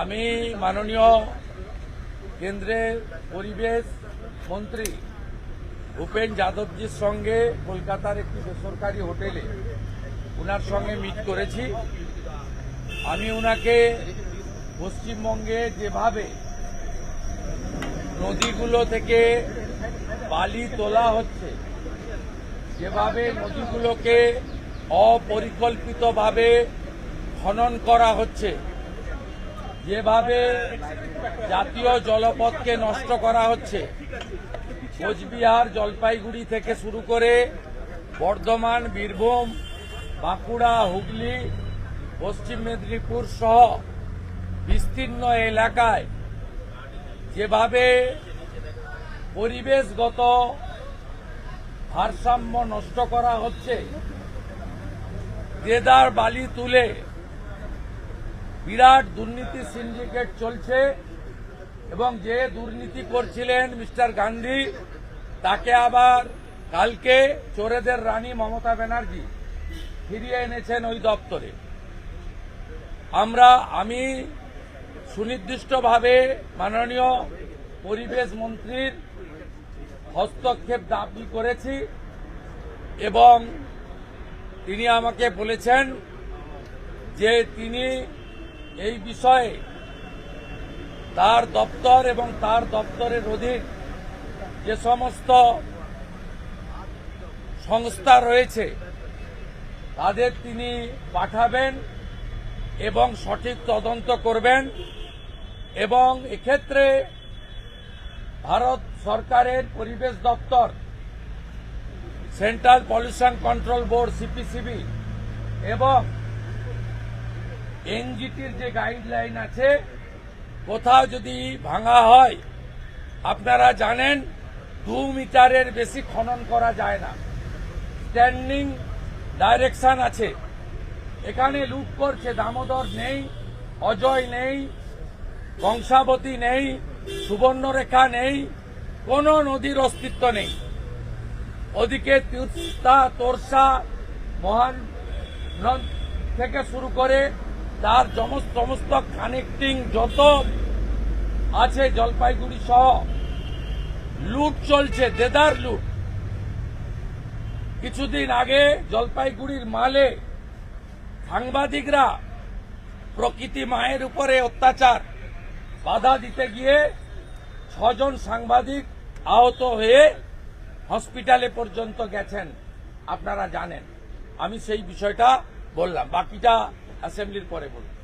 আমি মাননীয় কেন্দ্রের পরিবেশ মন্ত্রী ভূপেন যাদবজির সঙ্গে কলকাতার একটি বেসরকারি হোটেলে ওনার সঙ্গে মিট করেছি। আমি ওনাকে পশ্চিমবঙ্গে যেভাবে নদীগুলো থেকে বালি তোলা হচ্ছে, যেভাবে নদীগুলোকে অপরিকল্পিতভাবে খনন করা হচ্ছে যেভাবে জাতীয় জলপথকে নষ্ট করা হচ্ছে, কোচবিহার জলপাইগুড়ি থেকে শুরু করে বর্ধমান, বীরভূম, বাঁকুড়া, হুগলি, পশ্চিম মেদিনীপুর সহ বিস্তীর্ণ এলাকায় যেভাবে পরিবেশগত ভারসাম্য নষ্ট করা হচ্ছে, দেদার বালি তুলে বিরাট দুর্নীতি সিন্ডিকেট চলছে এবং যে দুর্নীতি করছিলেন মিস্টার গান্ধী, তাকে আবার কালকে চোরেদের রানী মমতা ব্যানার্জি ফিরিয়ে এনেছেন ওই দপ্তরে। আমরা, আমি সুনির্দিষ্টভাবে মাননীয় পরিবেশ মন্ত্রীর হস্তক্ষেপ দাবি করেছি এবং তিনি আমাকে বলেছেন যে তিনি এই বিষয়ে তার দপ্তর এবং তার দপ্তরের অধীন যে সমস্ত সংস্থা রয়েছে, তাদের তিনি পাঠাবেন এবং সঠিক তদন্ত করবেন এবং এক্ষেত্রে ভারত সরকারের পরিবেশ দপ্তর, central pollution control board, CPCB এবং এনজিটির যে গাইডলাইন আছে, কোথাও যদি ভাঙা হয়, আপনারা জানেন, দু মিটারের বেশি খনন করা যায় না। স্ট্যান্ডিং ডাইরেকশন আছে। এখানে লুট করছে, দামোদর নেই, অজয় নেই কংসাবতী নেই, সুবর্ণরেখা নেই, কোনো নদীর অস্তিত্ব নেই। ওদিকে তিস্তা, তোরসা মহান থেকে শুরু করে তার সমস্ত কানেক্টিং যত আছে জলপাইগুড়ি সহ, লুট চলছে, দেদার লুট। কিছুদিন আগে জলপাইগুড়ির মালে সাংবাদিকরা প্রকৃতি মায়ের উপরে অত্যাচার, বাধা দিতে গিয়ে ছজন সাংবাদিক আহত হয়ে হসপিটালে পর্যন্ত গেছেন। আপনারা জানেন। আমি সেই বিষয়টা বললাম। বাকিটা অ্যাসেম্বলির পরে বলব